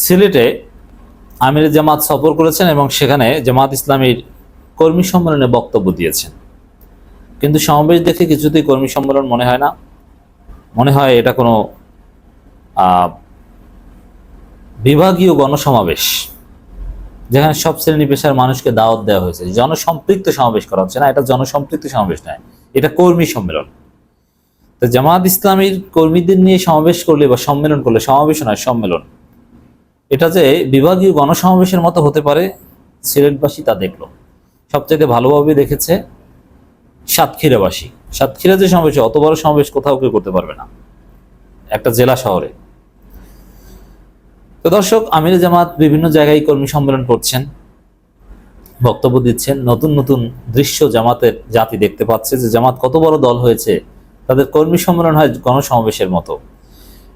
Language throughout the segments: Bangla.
সিলেটে আমির জামাত সফর করেছেন এবং সেখানে জামাত ইসলামীর কর্মী সম্মেলনে বক্তব্য দিয়েছেন। কিন্তু সমাবেশ দেখে কিছুতেই কর্মী সম্মেলন মনে হয় না। মনে হয় এটা কোনো বিভাগীয় গণসমাবেশ, যেখানে সব শ্রেণি পেশার মানুষকে দাওয়াত দেওয়া হয়েছে। জনসম্পৃক্ত সমাবেশ করা হচ্ছে না, এটা জনসম্পৃক্ত সমাবেশ নয়, এটা কর্মী সম্মেলন। তো জামাত ইসলামীর কর্মীদের নিয়ে সমাবেশ করলে বা সম্মেলন করলে সমাবেশ নয়, সম্মেলন। এটা যে বিভাগীয় গণসমাবেশের মতো হতে পারে, সিলেটবাসী তা দেখল। সবচেয়ে ভালোভাবে দেখেছে সাতক্ষীরাবাসী। সাতক্ষীরা যে সমাবেশ, অত বড় সমাবেশ কোথাও কেউ করতে পারবে না। একটা জেলা শহরে। তো দর্শক, আমির জামাত বিভিন্ন জায়গায় কর্মী সম্মেলন করছেন। বক্তব্য দিচ্ছেন। নতুন নতুন দৃশ্য জামাতের জাতি দেখতে পাচ্ছে যে জামাত কত বড় দল হয়েছে। তাদের কর্মী সম্মেলন হয় গণসমাবেশের মতো।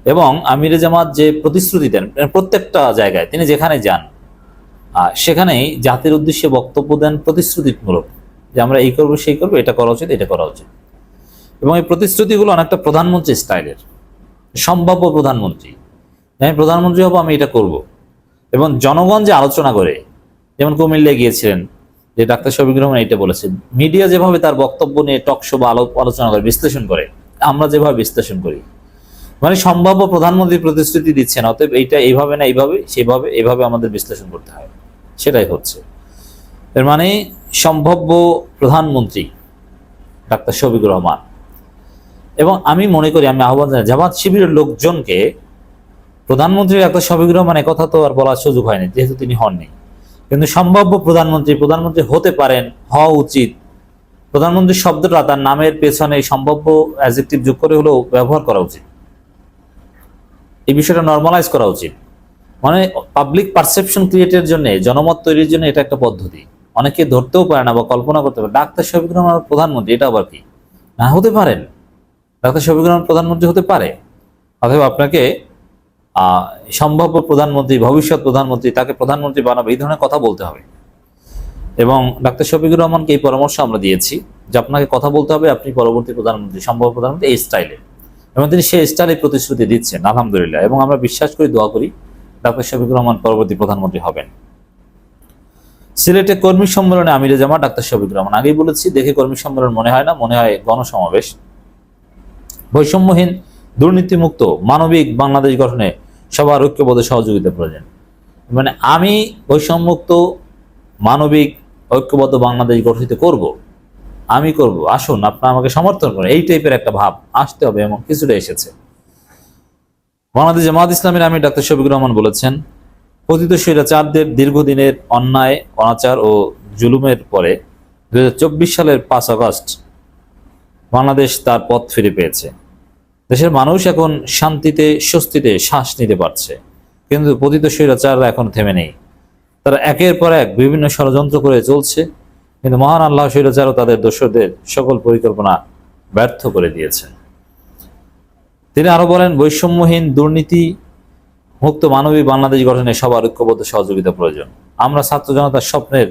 এবং আমির জামাত যে প্রতিশ্রুতি দেন প্রত্যেকটা জায়গায়, তিনি যেখানে যান সেখানেই জাতির উদ্দেশ্যে বক্তব্য দেন প্রতিশ্রুতিমূলক, যে আমরা এই করব, সেই করব, এটা করা উচিত, এটা করা উচিত। এবং এই প্রতিশ্রুতিগুলো অনেকটা প্রধানমন্ত্রী স্টাইলের, সম্ভাব্য প্রধানমন্ত্রী। আমি প্রধানমন্ত্রী হব, আমি এটা করব। এবং জনগণ যে আলোচনা করে, যেমন কুমিল্লায় গিয়েছিলেন, যে ডাক্তার শফিকুর রহমান এটা বলেছেন, মিডিয়া যেভাবে তার বক্তব্য নিয়ে টকশো বা আলো- আলোচনা করে, বিশ্লেষণ করে, আমরা যেভাবে বিশ্লেষণ করি মানে সম্ভাব্য প্রধানমন্ত্রী প্রতিশ্রুতি দিচ্ছেন, অতএব এইটা এইভাবে না, এইভাবে, সেভাবে, এইভাবে আমাদের বিশ্লেষণ করতে হয়। সেটাই হচ্ছে। এর মানে সম্ভাব্য প্রধানমন্ত্রী ডাক্তার শফিকুর রহমান। এবং আমি মনে করি, আমি আহ্বান জানাই, জামাত শিবিরের লোকজনকে প্রধানমন্ত্রী ডাক্তার শফিকুর রহমান কথা তো আর বলার সুযোগ হয়নি, যেহেতু তিনি হননি। কিন্তু সম্ভাব্য প্রধানমন্ত্রী প্রধানমন্ত্রী হতে পারেন, হওয়া উচিত। প্রধানমন্ত্রী শব্দটা তার নামের পেছনে সম্ভাব্য অ্যাজেক্টিভ যোগ করে হলেও ব্যবহার করা উচিত। এই বিষয়টা নর্মালাইজ করা উচিত। মানে পাবলিক পারসেপশন ক্রিয়েটের জন্য, জনমত তৈরির জন্য এটা একটা পদ্ধতি। অনেকে ধরতেও পারে না বা কল্পনা করতে পারে ডাক্তার শফিকুর রহমান প্রধানমন্ত্রী, এটা আবার কি? না হতে পারেন। ডাক্তার শফিকুর রহমান প্রধানমন্ত্রী হতে পারে। অথবা আপনাকে সম্ভাব্য প্রধানমন্ত্রী, ভবিষ্যৎ প্রধানমন্ত্রী, তাকে প্রধানমন্ত্রী বানাবে, এই ধরনের কথা বলতে হবে। এবং ডাক্তার শফিকুর রহমানকে এই পরামর্শ আমরা দিয়েছি যে আপনাকে কথা বলতে হবে, আপনি পরবর্তী প্রধানমন্ত্রী, সম্ভাব্য প্রধানমন্ত্রী এই স্টাইলে এবং তিনি সেই স্টাইলে প্রতিশ্রুতি দিচ্ছেন, আলহামদুলিল্লাহ। এবং আমরা বিশ্বাস করি, দোয়া করি, ডাক্তার শফিকুর রহমান পরবর্তী প্রধানমন্ত্রী হবেন। সিলেটে কর্মী সম্মেলনে আমিরে জামা ডাক্তার শফিকুর রহমান। আগেই বলেছি, দেখে কর্মী সম্মেলন মনে হয় না, মনে হয় গণসমাবেশ। বৈষম্যহীন, দুর্নীতিমুক্ত, মানবিক বাংলাদেশ গঠনে সবার ঐক্যবদ্ধ সহযোগিতা প্রয়োজন। মানে আমি বৈষম্যমুক্ত, মানবিক, ঐক্যবদ্ধ বাংলাদেশ গঠিত করব আমি করব, আসুন, আপনারা আমাকে সমর্থন করুন। এই টাইপের একটা ভাব আসতে হবে এমন কিছুটা এসেছে। বাংলাদেশ জামাত ইসলামের আমি ডাক্তার শফিকুর রহমান বলেছেন পতিত স্বৈরাচারদের দীর্ঘদিনের অন্যায়, অনাচার ও জুলুমের পরে দুই হাজার চব্বিশ সালের পাঁচ আগস্ট বাংলাদেশ তার পথ ফিরে পেয়েছে। দেশের মানুষ এখন শান্তিতে, স্বস্তিতে শ্বাস নিতে পারছে। কিন্তু পতিত স্বৈরাচাররা এখন থেমে নেই। তারা একের পর এক বিভিন্ন ষড়যন্ত্র করে চলছে। কিন্তু মহান আল্লাহ স্বৈরাচারও তাদের দোষদের সকল পরিকল্পনা ব্যর্থ করে দিয়েছেন। তিনি আরও বলেন, বৈষম্যহীন দুর্নীতি মুক্ত মানবিক বাংলাদেশ গঠনে সবার ঐক্যবদ্ধ সহযোগিতা প্রয়োজন। আমরা ছাত্র জনতার স্বপ্নের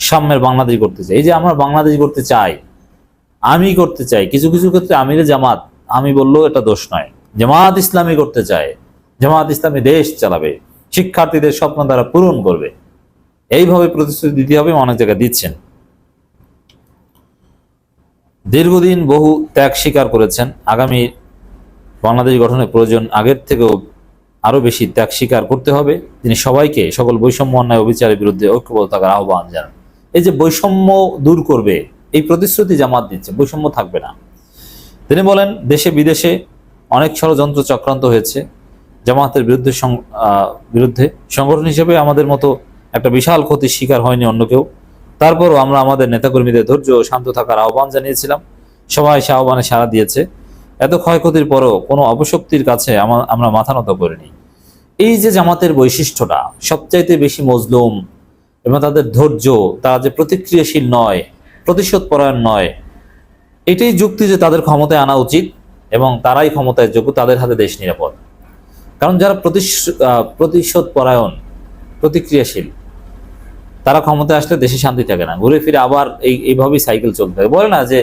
সাম্যের বাংলাদেশ করতে চাই। এই যে আমরা বাংলাদেশ করতে চাই, আমি করতে চাই, কিছু কিছু ক্ষেত্রে আমিরে জামাত, আমি বললেও এটা দোষ নয়। জামাত ইসলামী করতে চায়, জামাত ইসলামী দেশ চালাবে, শিক্ষার্থীদের স্বপ্ন তারা পূরণ করবে। এইভাবে প্রতিশ্রুতি দিতে হবে, অনেক জায়গায় দিচ্ছেন। দীর্ঘদিন বহু ত্যাগ স্বীকার করেছেন। আগামী বাংলাদেশ গঠনের প্রয়োজন আগের থেকেও আরও বেশি ত্যাগ স্বীকার করতে হবে। তিনি সবাইকে সকল বৈষম্য অন্যায় অবিচারের বিরুদ্ধে ঐক্যবদ্ধ থাকার আহ্বান জানান। এই যে বৈষম্য দূর করবে, এই প্রতিশ্রুতি জামাত দিচ্ছে, বৈষম্য থাকবে না। তিনি বলেন, দেশে বিদেশে অনেক ষড়যন্ত্র চক্রান্ত হয়েছে। জামাতের বিরুদ্ধে বিরুদ্ধে সংগঠন হিসেবে আমাদের মতো একটা বিশাল ক্ষতির শিকার হয়নি অন্য কেউ। তারপরও আমরা আমাদের নেতাকর্মীদের ধৈর্য ও শান্ত থাকার আহ্বান জানিয়েছিলাম। সবাই সে আহ্বানে সাড়া দিয়েছে। এত ক্ষয়ক্ষতির পরও কোনো অপশক্তির কাছে আমা- আমরা মাথা নত করিনি। এই যে জামাতের বৈশিষ্ট্যটা, সবচাইতে বেশি মজলুম এবং তাদের ধৈর্য, তারা যে প্রতিক্রিয়াশীল নয়, প্রতিশোধ পরায়ণ নয়, এটাই যুক্তি যে তাদের ক্ষমতায় আনা উচিত এবং তারাই ক্ষমতায় যোগ্য, তাদের হাতে দেশ নিরাপদ। কারণ যারা প্রতিশ- প্রতিশোধ পরায়ণ, প্রতিক্রিয়াশীল তারা ক্ষমতায় আসলে দেশে শান্তি থাকে না। ঘুরে ফিরে আবার এই, এইভাবেই সাইকেল চলতে থাকে। বলে না যে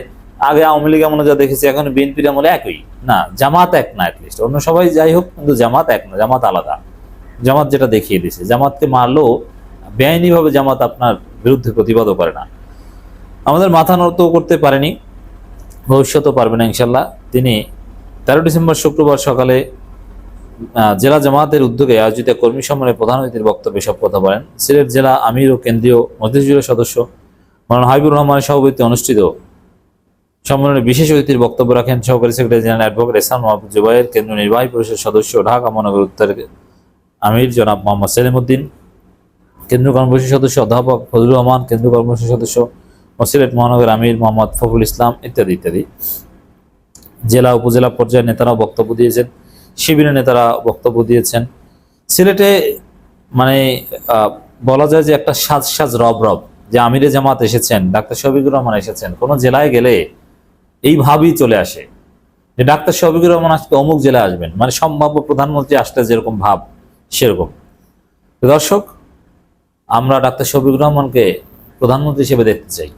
আগে আওয়ামী লীগ আমলে যা দেখেছি, এখন বিএনপির আমলে একই। না, জামাত এক না অ্যাটলিস্ট অন্য সবাই যাই হোক, কিন্তু জামাত এক না, জামাত আলাদা। জামাত যেটা দেখিয়ে দিছে জামাতকে মারলেও বেআইনিভাবে জামাত আপনার বিরুদ্ধে প্রতিবাদও করে না। আমাদের মাথা নত করতে পারেনি, ভবিষ্যতেও পারবে না ইনশাল্লাহ। তিনি তেরো ডিসেম্বর শুক্রবার সকালে জেলা জামাতের উদ্যোগে আয়োজিত কর্মী সম্মেলনে প্রধান অতিথির বক্তব্যে সব কথা বলেন। সিলেট জেলা আমির ও কেন্দ্রীয় মধ্যজুরের সদস্য মৌলানা হাবিবুর রহমানের সভাপতিত্বে অনুষ্ঠিত সম্মেলনে বিশেষ অতিথির বক্তব্য রাখেন সহকারী secretary general advocate Ehsan Mohammad Zubair, কেন্দ্রীয় নির্বাহী পরিষদ সদস্য ঢাকা মহানগর উত্তর আমির জনাব মোহাম্মদ সেলিমউদ্দিন, কেন্দ্রীয় কর্মসূচি সদস্য অধ্যাপক ফজলুর রহমান, কেন্দ্রীয় কর্মসূচি সদস্য ও সিলেট মহানগর আমির মোহাম্মদ ফখরুল ইসলাম ইত্যাদি ইত্যাদি। জেলা উপজেলা পর্যায়ের নেতারাও বক্তব্য দিয়েছেন। শিবিরের নেতারা বক্তব্য দিয়েছেন। সিলেটে মানে বলা যায় যে একটা সাজ সাজ রব রব যে আমিরে জামাত এসেছেন, ডাক্তার শফিকুর রহমান এসেছেন, কোনো জেলায় গেলে এই ভাবই চলে আসে যে ডাক্তার শফিকুর রহমান আজকে অমুক জেলায় আসবেন। মানে সম্ভাব্য প্রধানমন্ত্রী আসলে যেরকম ভাব, সেরকম। দর্শক, আমরা ডাক্তার শফিকুর রহমানকে প্রধানমন্ত্রী হিসেবে দেখতে চাই।